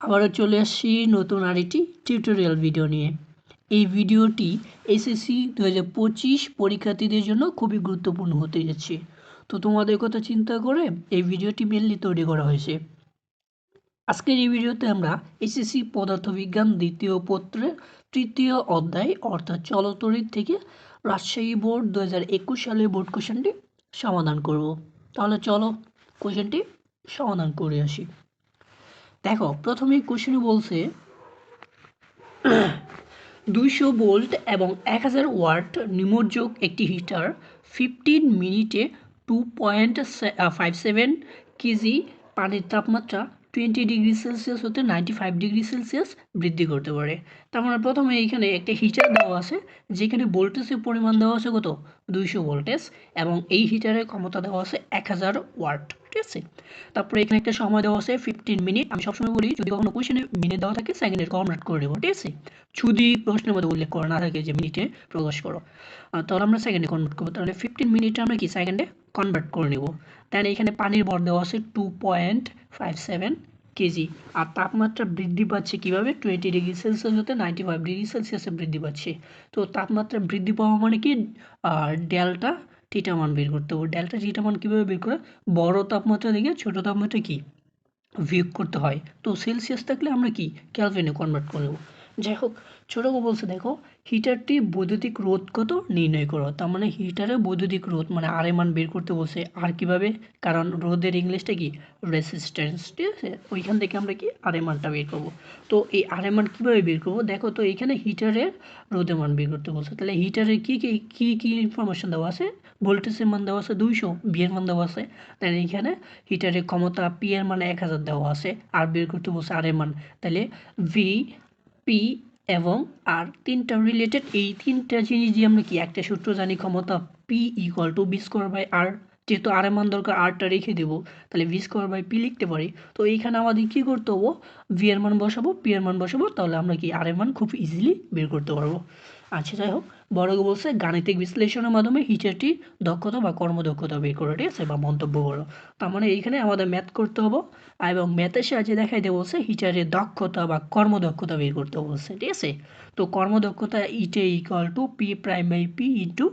আবারও চলে আসছি নতুন আরেকটি টিউটোরিয়াল ভিডিও নিয়ে। এই ভিডিওটি এসএসসি দু হাজার পঁচিশ পরীক্ষার্থীদের জন্য খুবই গুরুত্বপূর্ণ হতে যাচ্ছে। তো তোমাদের কথা চিন্তা করে এই ভিডিওটি মেনলি তৈরি করা হয়েছে। আজকের এই ভিডিওতে আমরা এসএসসি পদার্থবিজ্ঞান দ্বিতীয় পত্রের তৃতীয় অধ্যায়, অর্থাৎ চলতরিত থেকে রাজশাহী বোর্ড দু হাজার একুশ সালের বোর্ড কোশ্চেনটি সমাধান করব। তাহলে চলো কোশ্চেনটি সমাধান করে আসি। দেখো প্রথমে কোশ্চেনে বলছে, দুইশো বোল্ট এবং এক হাজার ওয়ার্ট নিমজ্জক একটি হিটার ফিফটিন মিনিটে two point five seven KG পানির তাপমাত্রা টোয়েন্টি ডিগ্রি সেলসিয়াস হতে নাইনটি ফাইভ ডিগ্রি সেলসিয়াস বৃদ্ধি করতে পারে। তার মানে প্রথমে এইখানে একটা হিটার দেওয়া আছে, যেখানে ভোল্টেজের পরিমাণ দেওয়া আছে কত? দুইশো ভোল্টেজ এবং এই হিটারের ক্ষমতা দেওয়া আছে এক হাজার ওয়াট ঠিক আছে? তারপরে এখানে একটা সময় দেওয়া আছে ফিফটিন মিনিট আমি সবসময় বলি, যদি কখনো কোশ্চেনে মিনিট দেওয়া থাকে সেকেন্ডের কনভার্ট করে দেবো ঠিক আছে? যদি প্রশ্নের মধ্যে উল্লেখ করা না থাকে যে মিনিটে প্রকাশ করো। তাহলে আমরা সেকেন্ডে কনভার্ট করব। তাহলে ফিফটিন মিনিটে আমরা কি সেকেন্ডে কনভার্ট করে নেব। দেন এখানে পানির ভর দেওয়া আছে two point five seven KG. আর তাপমাত্রা বৃদ্ধি পাচ্ছে কীভাবে? টোয়েন্টি ডিগ্রি সেলসিয়াস হতে নাইনটি ফাইভ ডিগ্রি সেলসিয়াসে বৃদ্ধি পাচ্ছে। তো তাপমাত্রা বৃদ্ধি পাওয়া মানে কি? ডেল্টা টিটা মান বের করতে হবে। ডেল্টা টিটা মান কীভাবে বের করে? বড় তাপমাত্রা থেকে ছোট তাপমাত্রা কি? বিয়োগ করতে হয়। তো সেলসিয়াস থাকলে আমরা কি? ক্যালভিনে কনভার্ট করে দেবো যাই হোক, ছোটো বলছে দেখো হিটারটি বৈদ্যুতিক রোধ কত নির্ণয় করো? তার মানে হিটারের বৈদ্যুতিক রোধ মানে আর মান বের করতে বলছে আর কীভাবে? কারণ রোদের ইংলিশটা কি? রেসিস্ট্যান্স ঠিক আছে? ওইখান থেকে আমরা কি? আর মানটা বের করব। তো এই আর মান কীভাবে বের করব? দেখো তো এখানে হিটারের রোদের মান বের করতে বলছে। তাহলে হিটারের কী কী কী কী ইনফরমেশন দেওয়া আছে? ভোল্টেজের মান দেওয়া আছে দুইশো বিয়ের মান দেওয়া আছে। তাহলে এখানে হিটারের ক্ষমতা পি এর মানে এক হাজার দেওয়া আছে। আর বের করতে বলছে আর মান তাহলে ভি পি এবং আর তিনটা রিলেটেড এই তিনটা জিনিস দিয়ে আমরা কি একটা সূত্র জানি, ক্ষমতা P equal to B square by R যেহেতু আর মান দরকার আরটা রেখে দেব, তাহলে ভি স্কোয়ার বাই পি লিখতে পারি। তো এইখানে আমাদের কি করতে হব? ভি এর মান বসাবো পি এর মান বসাবো, তাহলে আমরা কি আর এর মান খুব ইজিলি বের করতে পারব। আচ্ছা যাই হোক, বড় বলছে, গাণিতিক বিশ্লেষণের মাধ্যমে হিচারটি দক্ষতা বা কর্মদক্ষতা বের করো, ঠিক আছে, বা মন্তব্য করো। তার মানে এইখানে আমাদের ম্যাথ করতে হবে এবং ম্যাথের সাহায্যে দেখাইতে বলছে, হিচারের দক্ষতা বা কর্মদক্ষতা বের করতে বলছে, ঠিক আছে? তো কর্মদক্ষতা eta equal to P prime by P into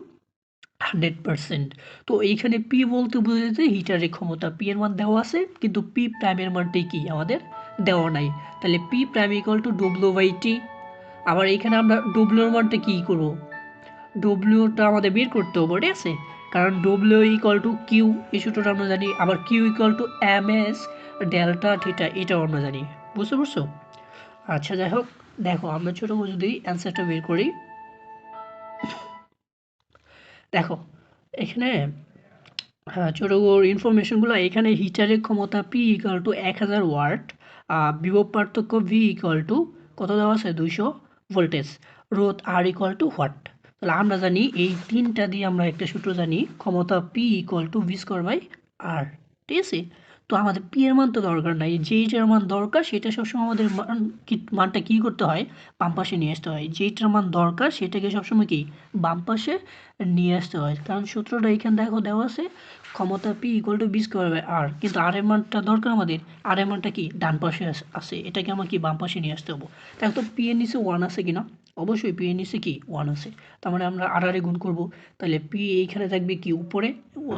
hundred percent তো এইখানে পি বলতে বুঝেছে হিটারের ক্ষমতা পি এর মান দেওয়া আছে, কিন্তু পি প্রাইমের মানটি কি? আমাদের দেওয়া নাই। তাহলে P prime equal to W by T আবার এখানে আমরা ডব্লিউর মানটা কী করব? ডব্লিউটা আমাদের বের করতে হবে, ঠিক আছে? কারণ ডব্লিউ ইকুয়াল টু কিউ এই সূত্রটা আমরা জানি। আবার Q equal to M S delta theta এটাও আমরা জানি। বুঝতে পারছ? আচ্ছা যাই হোক, দেখো, আমরা ছোটো যদি অ্যান্সারটা বের করি। দেখো, এখানে হ্যাঁ ছোটো ইনফরমেশনগুলো এখানে হিটারের ক্ষমতা পি ইকুয়াল টু এক হাজার ওয়াট বিভব পার্থক্য ভি ইকুয়াল টু কত দেওয়া আছে? দুইশো। ভোল্টেজ রোধ আর ইকুয়াল টু হোয়াট তাহলে আমরা জানি এই তিনটা দিয়ে আমরা একটা সূত্র জানি, ক্ষমতা P equal to V square by R ঠিক আছে? তো আমাদের পি এর মান তো দরকার নাই যেইটার মান দরকার, সেটা সবসময় আমাদের মান মানটা কী করতে হয়? বাম পাশে নিয়ে আসতে হয়। যেইটার মান দরকার, সেটাকে সবসময় কি? বাম পাশে নিয়ে আসতে হয়। কারণ সূত্রটা এখানে দেখো দেওয়া আছে ক্ষমতা P equal to B square by R কিন্তু আর এর মানটা দরকার আমাদের। আর এর মানটা কি? ডান পাশে আছে। এটাকে আমার কি বাম পাশে নিয়ে আসতে হব? দেখো তো পি এর নিচে ওয়ান আছে কিনা? অবশ্যই পি এর নিচে কি? ওয়ান আছে। তার মানে আমরা আর আরে গুণ করব। তাহলে পি এইখানে থাকবে কি? উপরে।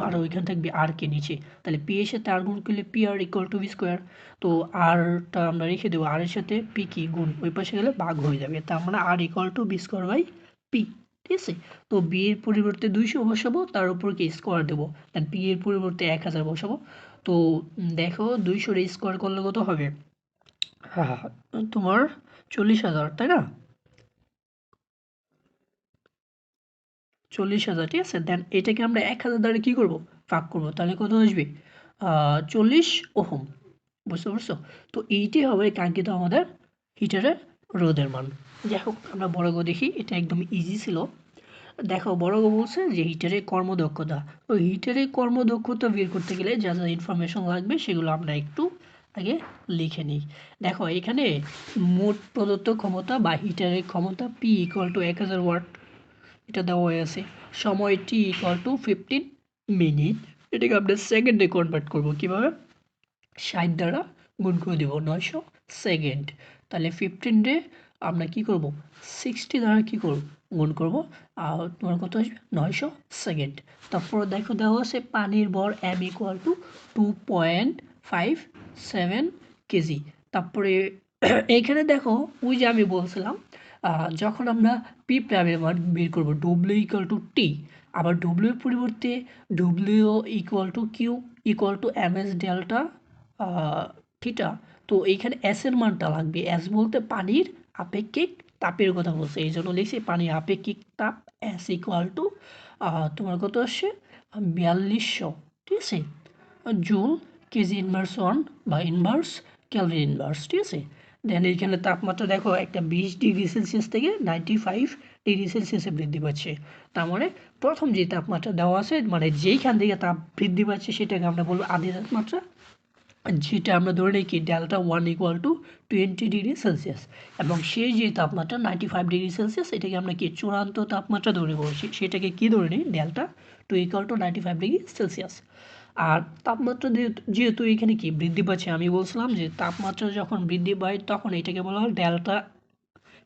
আর ওইখানে থাকবে আর কে নিচে। তাহলে পি এর সাথে আর গুণ করলে P R equal to B square তো আরটা আমরা রেখে দেবো। আর এর সাথে পি কি? গুণ। ওই পাশে গেলে ভাগ হয়ে যাবে। তার মানে R equal to B square by P ঠিক আছে? তো বি এর পরিবর্তে দুইশো বসাবো, তার উপর কি স্কোয়ার দেবো? দেন পি এর পরিবর্তে এক হাজার বসাবো। তো দেখো দুইশোর স্কোয়ার করলে কত হবে? হ্যাঁ তোমার চল্লিশ হাজার, তাই না? চল্লিশ হাজার, ঠিক আছে? দেন এটাকে আমরা এক হাজার দ্বারা কী করব? ভাগ করব। তাহলে কত আসবে? চল্লিশ ওহম। বুঝতে পারছ? তো এইটি হবে কাঙ্ক্ষিত আমাদের হিটারের রোদের মান। যাই হোক, আমরা বড় গো দেখি, এটা একদম ইজি ছিল। দেখো, বড় গো বলছে যে হিটারের কর্মদক্ষতা। তো হিটারের কর্মদক্ষতা বের করতে গেলে যা যা ইনফরমেশন লাগবে, সেগুলো আমরা একটু আগে লিখে নিই। দেখো, এখানে মোট প্রদত্ত ক্ষমতা বা হিটারের ক্ষমতা পি ইকুয়াল টু এক হাজার ওয়াট এটা দেওয়া হয়ে আছে। সময় T equal to fifteen minute এটাকে আমরা সেকেন্ডে কনভার্ট করব। কীভাবে? ষাট দ্বারা গুণ করে দেবো, নয়শো সেকেন্ড তাহলে ফিফটিন রে আমরা কি করব? সিক্সটি দ্বারা কি করব? গুণ করব। আর তোমার কত আসবে? নয়শো সেকেন্ড তারপর দেখো দেওয়া আছে পানির ভর M equal to two point five seven KG তারপরে এইখানে দেখো, ওই যে আমি বলছিলাম যখন আমরা পি প্রাইমের মান বের করব ডব্লিউ ইকুয়াল টু টি আবার ডব্লিউ পরিবর্তে W equal to Q equal to M S delta theta তো এইখানে এর মানটা লাগবে। এস বলতে পানির আপেক্ষিক তাপের কথা বলছে। এই জন্য লিখছি পানির আপেক্ষিক তাপ এস ইকুয়াল টু তোমার কত আসছে? বিয়াল্লিশশো। ঠিক আছে? জুল কেজি ইনভার্স ওয়ান বা ইনভার্স ক্যালোরি ইনভার্স ঠিক আছে? দেন এইখানে তাপমাত্রা দেখো, একটা বিশ ডিগ্রি সেলসিয়াস থেকে নাইনটি ফাইভ ডিগ্রি সেলসিয়াসে বৃদ্ধি পাচ্ছে। তার মানে প্রথম যে তাপমাত্রা দেওয়া আছে মানে যেইখান থেকে তাপ বৃদ্ধি পাচ্ছে, সেটাকে আমরা বলব আদি তাপমাত্রা যেটা আমরা ধরে নিই কি delta one equal to twenty degree Celsius এবং সেই যে তাপমাত্রা নাইনটি ফাইভ ডিগ্রি সেলসিয়াস এটাকে আমরা কি চূড়ান্ত তাপমাত্রা ধরে নেব? সেটাকে কী ধরে নিই? Delta two equal to ninety five degree Celsius আর তাপমাত্রা যেহেতু এখানে কি বৃদ্ধি পাচ্ছে, আমি বলছিলাম যে তাপমাত্রা যখন বৃদ্ধি পায়, তখন এটাকে বলা হয় ডেল্টা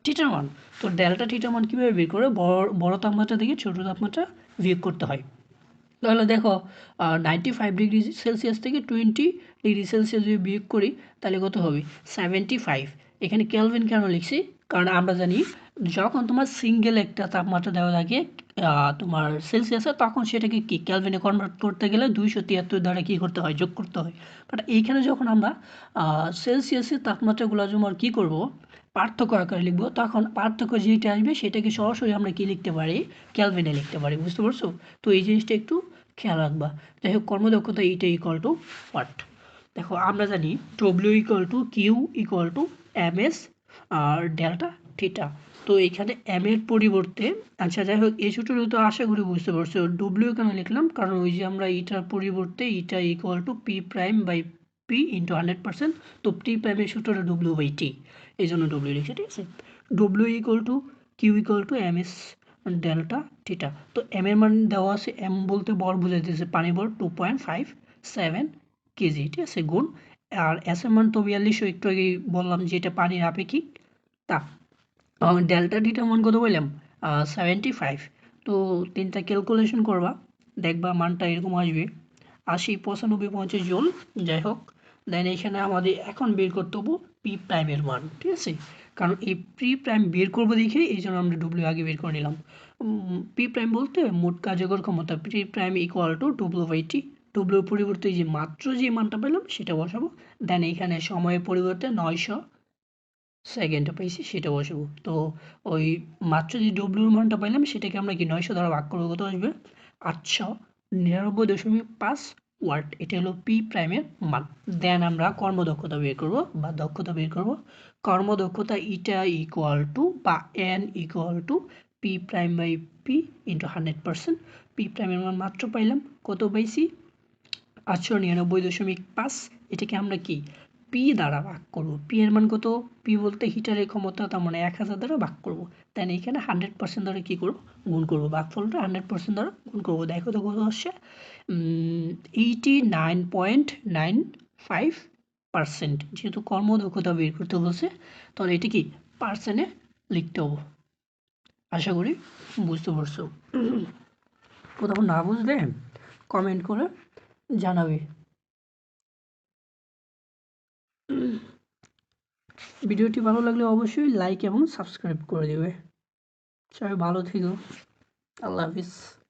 থিটার মান তো ডেল্টা থিটার মান কীভাবে বের করে? বড় বড় তাপমাত্রা থেকে ছোটো তাপমাত্রা বিয়োগ করতে হয়। তাহলে দেখো নাইনটি ফাইভ ডিগ্রি সেলসিয়াস থেকে টোয়েন্টি ডিগ্রি সেলসিয়াস যদি বিয়োগ করি, তাহলে কত হবে? সেভেন্টি ফাইভ এখানে ক্যালভিন কেন লিখছি? কারণ আমরা জানি, যখন তোমার সিঙ্গেল একটা তাপমাত্রা দেওয়া থাকে তোমার সেলসিয়াসে তখন সেটাকে কি ক্যালভিনে কনভার্ট করতে গেলে দুইশো তিয়াত্তর দ্বারা কী করতে হয়? যোগ করতে হয়। বাট এইখানে যখন আমরা সেলসিয়াসের তাপমাত্রাগুলো যেমন কী করব? পার্থক্য আকারে লিখব। তখন পার্থক্য যেটা আসবে, সেটাকে সরাসরি আমরা কি লিখতে পারি? ক্যালভিনে লিখতে পারি, বুঝতে পারছ? তো এই জিনিসটা একটু খেয়াল রাখবা। যাই হোক, কর্মদক্ষতা এইটা ইকুয়াল টু পার্ট দেখো, আমরা জানি W equal to Q equal to M S R delta theta তো এখানে এম এর পরিবর্তে আচ্ছা যাই হোক, এই সূত্রটা তো আশা করি বুঝতে পারছ। ডব্লিউ কেন লিখলাম? কারণ ওই যে আমরা ইটার পরিবর্তে eta equal to P prime by P into hundred percent তো পি প্রাইমের সূত্রটা ডব্লিউ বাই টি এই জন্য ডব্লিউ লিখছি, ঠিক আছে? W equal to Q equal to M S delta theta তো এম এর মান দেওয়া আছে এম বলতে বল বুঝাইতেছে পানি বল two point five seven KG ঠিক আছে, গুণ। আর এস এর মান তো বিয়াল্লিশশো একটু আগেই বললাম যে এটা পানির আপেক্ষিক। তাপ ডেল্টা থিটার মান কত বললাম? সেভেন্টি ফাইভ তো তিনটা ক্যালকুলেশন করবা, দেখবা মানটা এরকম আসবে। আশি পঁচানব্বই পঞ্চাশ জল, যাই হোক। দেন এখানে আমাদের এখন বের করতে হব পি প্রাইমের মান, ঠিক আছে? কারণ এই পি প্রাইম বের করব দেখে এই জন্য আমরা ডব্লিউ আগে বের করে নিলাম। পি প্রাইম বলতে মোট কার্যকর ক্ষমতা P prime equal to W by T ডব্লিউর পরিবর্তে যে মাত্র যে মানটা পেলাম সেটা বসাবো। দেন এখানে সময়ের পরিবর্তে নয়শো সেকেন্ডটা পাইছি, সেটা বসাবো। তো ওই মাত্র যে ডব্লিউর মানটা পাইলাম সেটাকে আমরা কি নয়শো দ্বারা ভাগ করব, কত আসবে? আটশো নিরানব্বই দশমিক পাঁচ ওয়াট এটা হলো পি প্রাইমের মান দেন আমরা কর্মদক্ষতা বের করব বা দক্ষতা বের করব। কর্মদক্ষতা ইটা ইকুয়াল টু বা N equal to P prime by P into hundred percent P প্রাইমের মান মাত্র পাইলাম। কত পাইছি? আটশো নিরানব্বই দশমিক পাঁচ। এটাকে আমরা কি? পি দ্বারা ভাগ করব। পি এর মান কত? পি বলতে হিটারের ক্ষমতা তার মানে এক হাজার দ্বারা ভাগ করব। দেন এখানে হান্ড্রেড পার্সেন্ট দ্বারা কী করব? গুণ করব। ভাগফলটা হান্ড্রেড পার্সেন্ট দ্বারা গুণ করব। দেখো তো কত হচ্ছে eighty nine point nine five percent যেহেতু কর্মদক্ষতা বের করতে বলছে, তাহলে এটি কি পার্সেন্টে লিখতে হব। আশা করি বুঝতে পারছ। কোথাও না বুঝলে কমেন্ট করে জানাবে। ভিডিওটি ভালো লাগলে অবশ্যই লাইক এবং সাবস্ক্রাইব করে দেবে। সবাই ভালো থেকো। আল্লাহ হাফিজ।